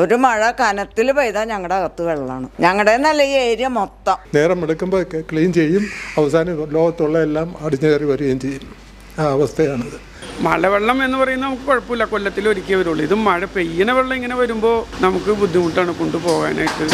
ഒരു മഴ കനത്തിൽ പെയ്താൽ ഞങ്ങളുടെ അകത്ത് വെള്ളമാണ് ഞങ്ങളുടെ നല്ല ഈ ഏരിയ മൊത്തം. നേരം എടുക്കുമ്പോൾ ക്ലീൻ ചെയ്യും. അവസാനം ലോകത്തുള്ള എല്ലാം അടിഞ്ഞു കയറി വരികയും ചെയ്യും. ആ അവസ്ഥയാണിത്. മഴവെള്ളം എന്ന് പറയുന്നത് നമുക്ക് കുഴപ്പമില്ല. കൊല്ലത്തിൽ ഒരിക്കൽ വരുള്ളൂ. ഇത് മഴ പെയ്യണ വെള്ളം ഇങ്ങനെ വരുമ്പോൾ നമുക്ക് ബുദ്ധിമുട്ടാണ് കൊണ്ടുപോകാനായിട്ട്.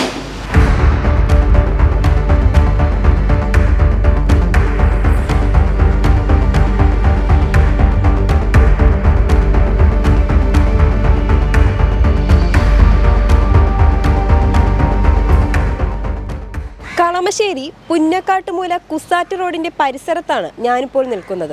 കളമശ്ശേരി പുന്നക്കാട്ടുമൂല കുസാറ്റ് റോഡിന്റെ പരിസരത്താണ് ഞാനിപ്പോൾ നിൽക്കുന്നത്.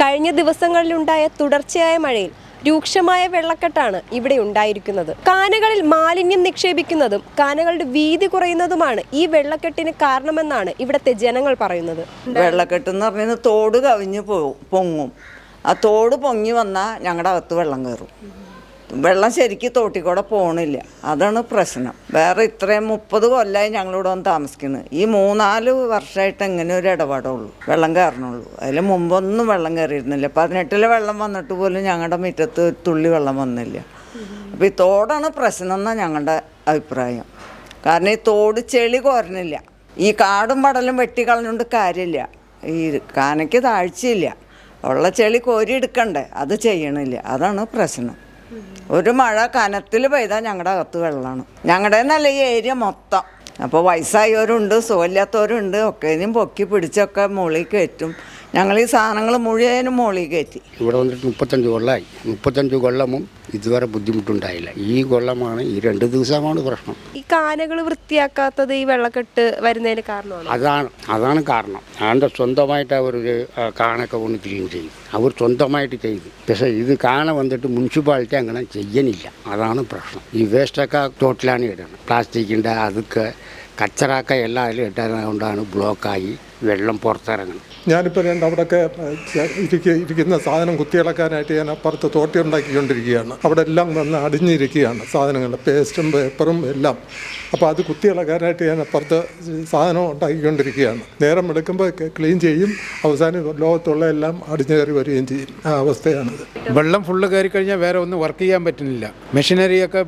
കഴിഞ്ഞ ദിവസങ്ങളിലുണ്ടായ തുടർച്ചയായ മഴയിൽ രൂക്ഷമായ വെള്ളക്കെട്ടാണ് ഇവിടെ ഉണ്ടായിരിക്കുന്നത്. കാനകളിൽ മാലിന്യം നിക്ഷേപിക്കുന്നതും കാനകളുടെ വീതി കുറയുന്നതുമാണ് ഈ വെള്ളക്കെട്ടിന് കാരണമെന്നാണ് ഇവിടുത്തെ ജനങ്ങൾ പറയുന്നത്. വെള്ളക്കെട്ട് എന്ന് പറഞ്ഞാൽ തോട് കവിഞ്ഞ് പോകും പൊങ്ങും. ആ തോട് പൊങ്ങി വന്നാൽ ഞങ്ങളുടെ അകത്ത് വെള്ളം കയറും വെള്ളം ശരിക്ക് തോട്ടിൽ കൂടെ പോണില്ല. അതാണ് പ്രശ്നം. വേറെ ഇത്രയും മുപ്പത് കൊല്ലമായി ഞങ്ങളിവിടെ വന്ന് താമസിക്കുന്നത് ഈ മൂന്നാൽ വർഷമായിട്ട് എങ്ങനെ ഒരു ഇടപാടുള്ളൂ. വെള്ളം കയറണുള്ളൂ. അതിൽ മുമ്പൊന്നും വെള്ളം കയറിയിരുന്നില്ല. പതിനെട്ടിലെ വെള്ളം വന്നിട്ട് പോലും ഞങ്ങളുടെ മുറ്റത്ത് തുള്ളി വെള്ളം വന്നില്ല. അപ്പോൾ ഈ തോടാണ് പ്രശ്നം എന്നാണ് ഞങ്ങളുടെ അഭിപ്രായം. കാരണം ഈ തോട് ചെളി കോരണില്ല. ഈ കാടും പടലും വെട്ടിക്കളഞ്ഞുകൊണ്ട് കാര്യമില്ല. ഈ കാനയ്ക്ക് താഴ്ചയില്ല. ഉള്ള ചെളി കോരി എടുക്കണ്ടേ അത് ചെയ്യണില്ല. അതാണ് പ്രശ്നം. ഒരു മഴ കനത്തിൽ പെയ്താൽ ഞങ്ങളുടെ അകത്ത് വെള്ളമാണ് ഞങ്ങളുടെ നല്ല ഈ ഏരിയ മൊത്തം. അപ്പോൾ വയസ്സായവരുണ്ട് സുഖമില്ലാത്തവരുണ്ട് ഒക്കേനും പൊക്കി പിടിച്ചൊക്കെ മുകളിൽ കയറ്റും. ഞങ്ങൾ ഈ സാധനങ്ങൾ മുഴുവനും മുകളിൽ കയറ്റി. ഇവിടെ വന്നിട്ട് മുപ്പത്തഞ്ച് കൊല്ലമായി മുപ്പത്തഞ്ച് കൊല്ലമും ഇതുവരെ ബുദ്ധിമുട്ടുണ്ടായില്ല. ഈ കൊല്ലമാണ് ഈ രണ്ട് ദിവസമാണ് പ്രശ്നം. ഈ കാനകൾ വൃത്തിയാക്കാത്തത് ഈ വെള്ളക്കെട്ട് വരുന്നതിന് കാരണമാണ്? അതാണ് അതാണ് കാരണം. അതിന്റെ സ്വന്തമായിട്ട് അവർ കാണൊക്കെ കൊണ്ട് ക്ലീൻ ചെയ്യും. അവർ സ്വന്തമായിട്ട് ചെയ്തു. പക്ഷേ ഇത് കാണ വന്നിട്ട് മുനിസിപ്പാലിറ്റി അങ്ങനെ ചെയ്യണില്ല. അതാണ് പ്രശ്നം. ഈ വേസ്റ്റൊക്കെ തോട്ടിലാണ് ഇടുന്നത് പ്ലാസ്റ്റിക്കിന്റെ അതൊക്കെ കച്ചറാക്ക എല്ലാം അതിൽ ഇട്ടതുകൊണ്ടാണ് ബ്ലോക്കായി. വെള്ളം പുറത്തിറങ്ങണം ഞാനിപ്പോൾ രണ്ട് അവിടെയൊക്കെ ഇരിക്ക ഇരിക്കുന്ന സാധനം കുത്തിയിളക്കാനായിട്ട് ഞാൻ അപ്പുറത്ത് തോട്ടി ഉണ്ടാക്കിക്കൊണ്ടിരിക്കുകയാണ് അവിടെ എല്ലാം വന്ന് അടിഞ്ഞിരിക്കുകയാണ് സാധനങ്ങൾ പേസ്റ്റും പേപ്പറും എല്ലാം. അപ്പോൾ അത് കുത്തിയിളക്കാനായിട്ട് ഞാൻ അപ്പുറത്ത് സാധനം ഉണ്ടാക്കിക്കൊണ്ടിരിക്കുകയാണ്. നേരം എടുക്കുമ്പോൾ ക്ലീൻ ചെയ്യും അവസാനം ലോകത്തുള്ള എല്ലാം അടിഞ്ഞു കയറി വരികയും ചെയ്യും. ആ അവസ്ഥയാണിത്. വെള്ളം ഫുള്ള് കയറി കഴിഞ്ഞാൽ വേറെ ഒന്നും വർക്ക് ചെയ്യാൻ പറ്റുന്നില്ല. മെഷീനറിയൊക്കെ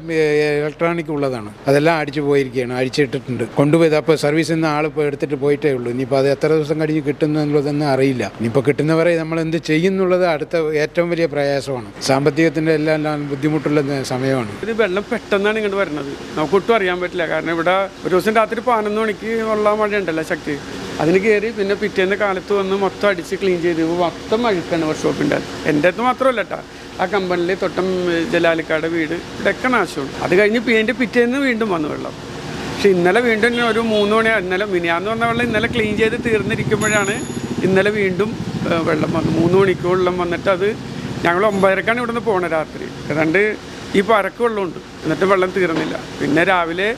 ഇലക്ട്രോണിക് ഉള്ളതാണ്. അതെല്ലാം അടിച്ചു പോയിരിക്കുകയാണ് അടിച്ചിട്ടിട്ടുണ്ട് കൊണ്ടുപോയത് അപ്പോൾ സർവീസിൽ നിന്ന് ആൾ ഇപ്പോൾ എടുത്തിട്ട് പോയിട്ടേ ഉള്ളൂ. ഇനിയിപ്പോൾ അത് എത്ര ദിവസം കഴിഞ്ഞ് കിട്ടുന്നു എന്നുള്ളതൊന്നും അറിയില്ല. ഇനിയിപ്പോൾ കിട്ടുന്നവരെ നമ്മൾ എന്ത് ചെയ്യുന്നുള്ളത് അടുത്ത ഏറ്റവും വലിയ പ്രയാസമാണ്. സാമ്പത്തികത്തിന്റെ എല്ലാം എല്ലാം ബുദ്ധിമുട്ടുള്ള സമയമാണ്. ഇത് വെള്ളം പെട്ടെന്നാണ് ഇങ്ങോട്ട് വരുന്നത്. നമുക്ക് ഒട്ടും അറിയാൻ പറ്റില്ല. കാരണം ഇവിടെ ഒരു ദിവസം രാത്രി പതിനൊന്ന് മണിക്ക് ഉള്ള മഴ ഉണ്ടല്ലോ ശക്തി. അതിന് കയറി പിന്നെ പിറ്റേന്ന് കാലത്ത് വന്ന് മൊത്തം അടിച്ച് ക്ലീൻ ചെയ്ത് മൊത്തം അഴുക്കാണ് വർക്ക്ഷോപ്പിന്റെ എന്റെ അടുത്ത് മാത്രമല്ല കേട്ടോ ആ കമ്പനിയിൽ തൊട്ടം ജലാലിക്കാട് വീട് ഇവിടെയൊക്കെ നാശമുണ്ട് അത് കഴിഞ്ഞ് പിന്നെ പിറ്റേന്ന് വീണ്ടും വന്നു വെള്ളം. പക്ഷെ ഇന്നലെ വീണ്ടും ഒരു മൂന്ന് മണി ഇന്നലെ മിനിയാന്ന് പറഞ്ഞ വെള്ളം ഇന്നലെ ക്ലീൻ ചെയ്ത് തീർന്നിരിക്കുമ്പോഴാണ് ഇന്നലെ വീണ്ടും വെള്ളം വന്നു മൂന്ന് മണിക്കൂർ വെള്ളം വന്നിട്ട് അത് ഞങ്ങൾ ഒമ്പതരക്കാണ് ഇവിടുന്ന് പോണത് രാത്രി. ഏതാണ്ട് ഈ പരക്ക് വെള്ളമുണ്ട്. എന്നിട്ട് വെള്ളം തീർന്നില്ല. പിന്നെ രാവിലെ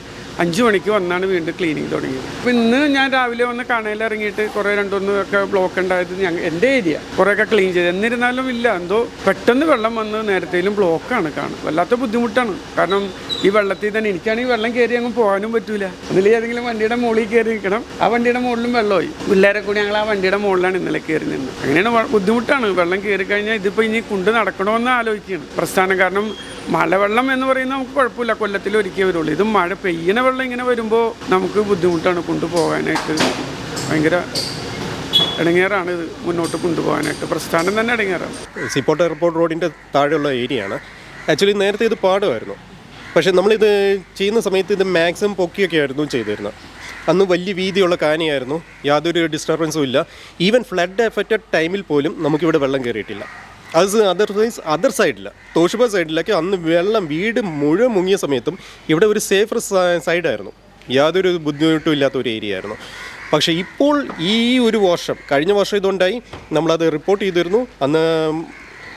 അഞ്ച് മണിക്ക് വന്നാണ് വീണ്ടും ക്ലീനിങ് തുടങ്ങിയത്. അപ്പം ഇന്ന് ഞാൻ രാവിലെ വന്ന് കണയിൽ ഇറങ്ങിയിട്ട് കുറേ രണ്ടൊന്നൊക്കെ ബ്ലോക്ക് ഉണ്ടായത് ഞങ്ങൾ എന്റെ ഏരിയ കുറേയൊക്കെ ക്ലീൻ ചെയ്ത്. എന്നിരുന്നാലും ഇല്ല എന്തോ പെട്ടെന്ന് വെള്ളം വന്ന് നേരത്തേലും ബ്ലോക്കാണ് കാണുക. വല്ലാത്ത ബുദ്ധിമുട്ടാണ്. കാരണം ഈ വെള്ളത്തിൽ തന്നെ എനിക്കാണെങ്കിൽ വെള്ളം കയറി അങ്ങ് പോകാനും പറ്റൂല. അതിൽ ഏതെങ്കിലും വണ്ടിയുടെ മുകളിൽ കയറി നിൽക്കണം. ആ വണ്ടിയുടെ മുകളിലും വെള്ളമായി. പിള്ളേരെ കൂടി ഞങ്ങൾ ആ വണ്ടിയുടെ മുകളിലാണ് ഇന്നലെ കയറി നിന്നത് അങ്ങനെയാണ് ബുദ്ധിമുട്ടാണ്. വെള്ളം കയറി കഴിഞ്ഞാൽ ഇതിപ്പോൾ ഇനി കൊണ്ട് നടക്കണമെന്ന് ആലോചിക്കുകയാണ്. പ്രസ്ഥാനം കാരണം മഴവെള്ളം എന്ന് പറയുന്നത് നമുക്ക് കുഴപ്പമില്ല. കൊല്ലത്തിൽ ഒരിക്കൽ വരുള്ളൂ. ഇത് മഴ പെയ്യണ വെള്ളം ഇങ്ങനെ വരുമ്പോൾ നമുക്ക് ബുദ്ധിമുട്ടാണ് കൊണ്ടുപോകാനായിട്ട് ഭയങ്കര ഇടങ്ങേറാണ് ഇത് മുന്നോട്ട് കൊണ്ടുപോകാനായിട്ട് പ്രസ്ഥാനം തന്നെ ഇടങ്ങേറാണ്. സിപ്പോട്ട് എയർപോർട്ട് റോഡിന്റെ താഴെയുള്ള ഏരിയയാണ്. ആക്ച്വലി നേരത്തെ ഇത് പാടമായിരുന്നു. പക്ഷേ നമ്മളിത് ചെയ്യുന്ന സമയത്ത് ഇത് മാക്സിമം പൊക്കിയൊക്കെ ആയിരുന്നു ചെയ്തിരുന്നത്. അന്ന് വലിയ വീതിയുള്ള കാനിയായിരുന്നു. യാതൊരു ഡിസ്റ്റർബൻസും ഇല്ല. ഈവൻ ഫ്ലഡ് എഫക്റ്റഡ് ടൈമിൽ പോലും നമുക്കിവിടെ വെള്ളം കയറിയിട്ടില്ല. അത് അതർവൈസ് അതർ സൈഡില്ല തോഷിബ സൈഡിലൊക്കെ അന്ന് വെള്ളം വീട് മുഴുവൻ മുങ്ങിയ സമയത്തും ഇവിടെ ഒരു സേഫർ സൈഡായിരുന്നു യാതൊരു ബുദ്ധിമുട്ടും ഇല്ലാത്ത ഒരു ഏരിയ ആയിരുന്നു. പക്ഷേ ഇപ്പോൾ ഈ ഒരു വർഷം കഴിഞ്ഞ വർഷം ഇതുണ്ടായി. നമ്മളത് റിപ്പോർട്ട് ചെയ്തിരുന്നു. അന്ന്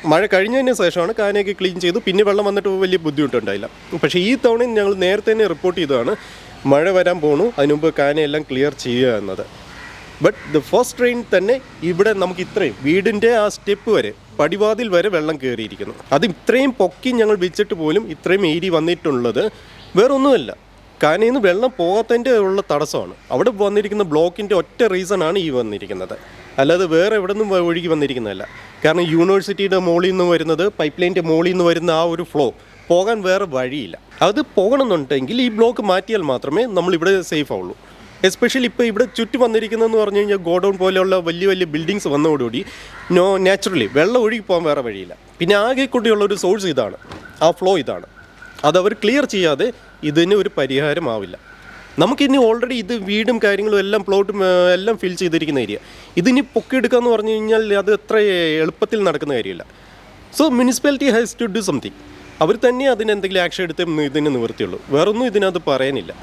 മഴ കഴിഞ്ഞതിന് ശേഷമാണ് കാനയൊക്കെ ക്ലീൻ ചെയ്തു. പിന്നെ വെള്ളം വന്നിട്ട് വലിയ ബുദ്ധിമുട്ടുണ്ടായില്ല. പക്ഷേ ഈ തവണ ഞങ്ങൾ നേരത്തെ തന്നെ റിപ്പോർട്ട് ചെയ്തതാണ് മഴ വരാൻ പോണു. അതിനുമുമ്പ് കാനയെല്ലാം ക്ലിയർ ചെയ്യുക എന്നത്. ബട്ട് ദ ഫസ്റ്റ് ട്രെയിൻ തന്നെ ഇവിടെ നമുക്ക് ഇത്രയും വീടിന്റെ ആ സ്റ്റെപ്പ് വരെ പടിവാതിൽ വരെ വെള്ളം കയറിയിരിക്കുന്നു അത് ഇത്രയും പൊക്കി ഞങ്ങൾ വെച്ചിട്ട് പോലും ഇത്രയും ഏരി വന്നിട്ടുള്ളത് വേറൊന്നുമല്ല. കാനയിൽ നിന്ന് വെള്ളം പോകാത്തതിന്റെ ഉള്ള തടസ്സമാണ്. അവിടെ വന്നിരിക്കുന്ന ബ്ലോക്കിന്റെ ഒറ്റ റീസണാണ് ഈ വന്നിരിക്കുന്നത്. അല്ലാതെ വേറെ എവിടെ നിന്നും ഒഴുകി വന്നിരിക്കുന്നതല്ല. കാരണം യൂണിവേഴ്സിറ്റിയുടെ മുകളിൽ നിന്ന് വരുന്നത് പൈപ്പ് ലൈന്റെ മുകളിൽ നിന്ന് വരുന്ന ആ ഒരു ഫ്ലോ പോകാൻ വേറെ വഴിയില്ല. അത് പോകണമെന്നുണ്ടെങ്കിൽ ഈ ബ്ലോക്ക് മാറ്റിയാൽ മാത്രമേ നമ്മളിവിടെ സേഫ് ആവുള്ളൂ. എസ്പെഷ്യലി ഇപ്പോൾ ഇവിടെ ചുറ്റി വന്നിരിക്കുന്നതെന്ന് പറഞ്ഞു കഴിഞ്ഞാൽ ഗോഡൗൺ പോലെയുള്ള വലിയ വലിയ ബിൽഡിങ്സ് വന്നതോടുകൂടി നോ നാച്ചുറലി വെള്ളം ഒഴുകി പോകാൻ വേറെ വഴിയില്ല. പിന്നെ ആകെ കൂടിയുള്ള ഒരു സോഴ്സ് ഇതാണ്. ആ ഫ്ലോ ഇതാണ്. അതവർ ക്ലിയർ ചെയ്യാതെ ഇതിന് ഒരു പരിഹാരമാവില്ല നമുക്കിനി ഓൾറെഡി ഇത് വീടും കാര്യങ്ങളും എല്ലാം പ്ലോട്ടും എല്ലാം ഫിൽ ചെയ്തിരിക്കുന്ന ഏരിയ ഇതിനി പൊക്കിയെടുക്കുക എന്ന് പറഞ്ഞു കഴിഞ്ഞാൽ അത് അത്ര എളുപ്പത്തിൽ നടക്കുന്ന കാര്യമില്ല. So municipality has to do something അവർ തന്നെ അതിനെന്തെങ്കിലും ആക്ഷൻ എടുത്തേ ഇതിനെ നിവർത്തിയുള്ളൂ. വേറൊന്നും ഇതിനകത്ത് പറയാനില്ല.